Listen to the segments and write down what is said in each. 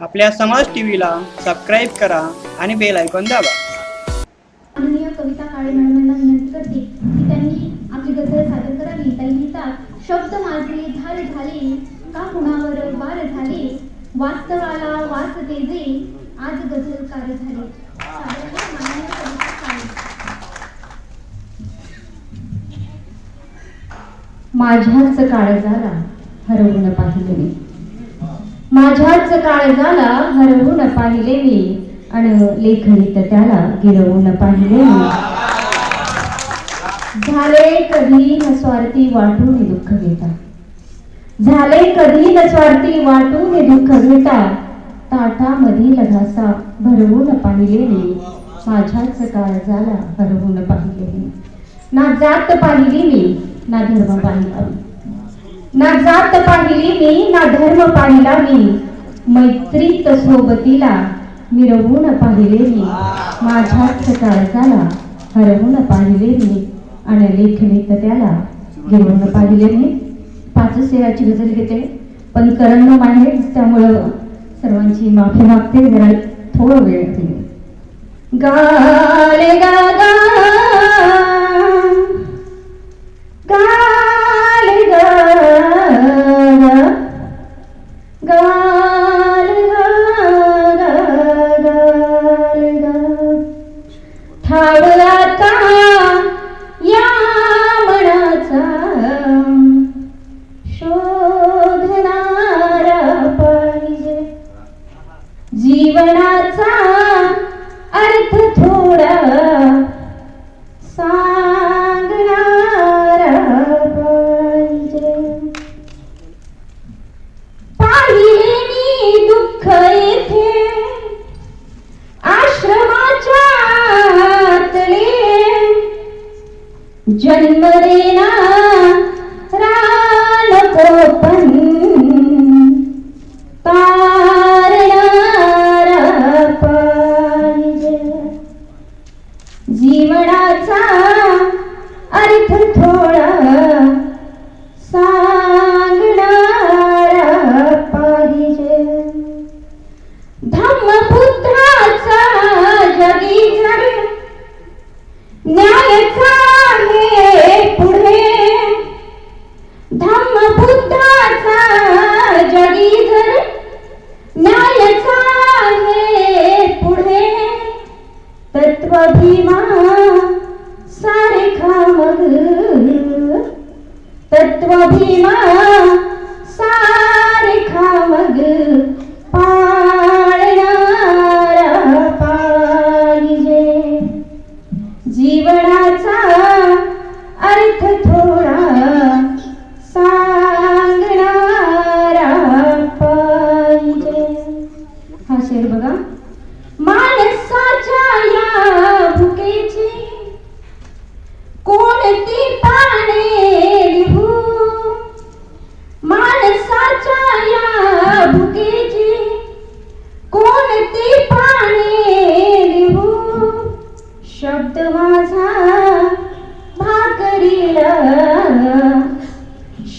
आपल्या समाज टीव्हीला सबस्क्राईब करा आणि बेल आयकॉन दाबा. माननीय कविता काळे मॅडमांना विनंती करते की त्यांनी आपली गझल सादर करावी. ताई लिहितात शब्द माझे झाले झाले का कुणावर वार झाले? वास्तवाला वाच तेजे आज झाले. माननीय कविता काळे. माझ्याच काळजाला हरवून पाहिले मी. माझ्याच काळजाला हरवू न पाहिले मी. आणि लेखणीत त्याला गिरवून पाहिले मी. झाले कधी न स्वार्थी वाटून दुःख घेता. झाले कधी न स्वार्थी वाटून दुःख घेता. ताटामधील घासा भरवून पाहिले मी. माझ्याच काळजाला हरवून पाहिले मी. ना जात पाहिली मी ना धर्म पाहिला मी. ना जात पाहिली मी ना धर्म पाहिला मी. मैत्रीत सोबतीला मिरवून पाहिले मी. माझ्याच काळजाला हरवून पाहिले मी. आणि लेखणीत त्याला घेऊन पाहिले मी. पाच सेवाची गजल घेते. पण करंगम आहे त्यामुळं सर्वांची माफी मागते. जरा थोडं वेळ गाले गा गा. जीवनाचा अर्थ थोडा सांगणारा पाहिजे. पाहिले मी दुःख येथे आश्रमाच्या जन्म देणार जीवनाचा तत्वभीमा सारखा मग पाळणारा पाहिजे जीवनाचा अर्थ थोडा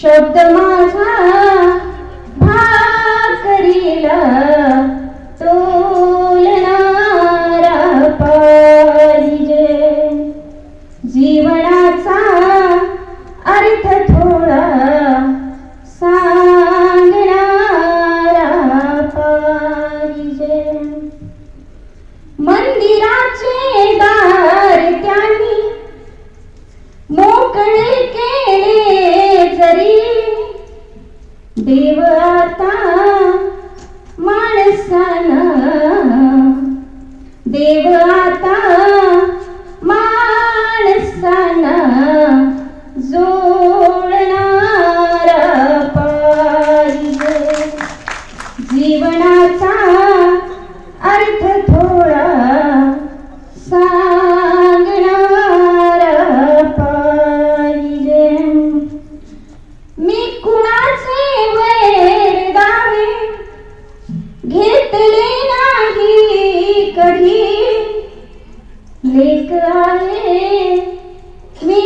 शब्द माझा भाकरीला तोलणारा पाहिजे. जीवनाचा अर्थ थोडा सांगणारा पाहिजे. मंदिराचे दार आता माणसाना देव मी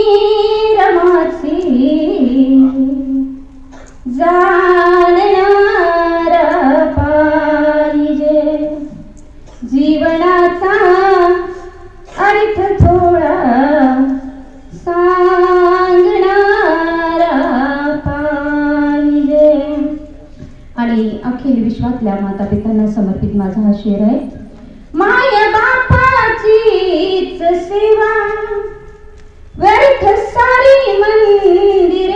जीवनाचा थोडा आणि अखिल विश्वातल्या माता पितांना समर्पित माझा हा शेर आहे. माया करीच सेवा व्यर्थ सारी मंदिरे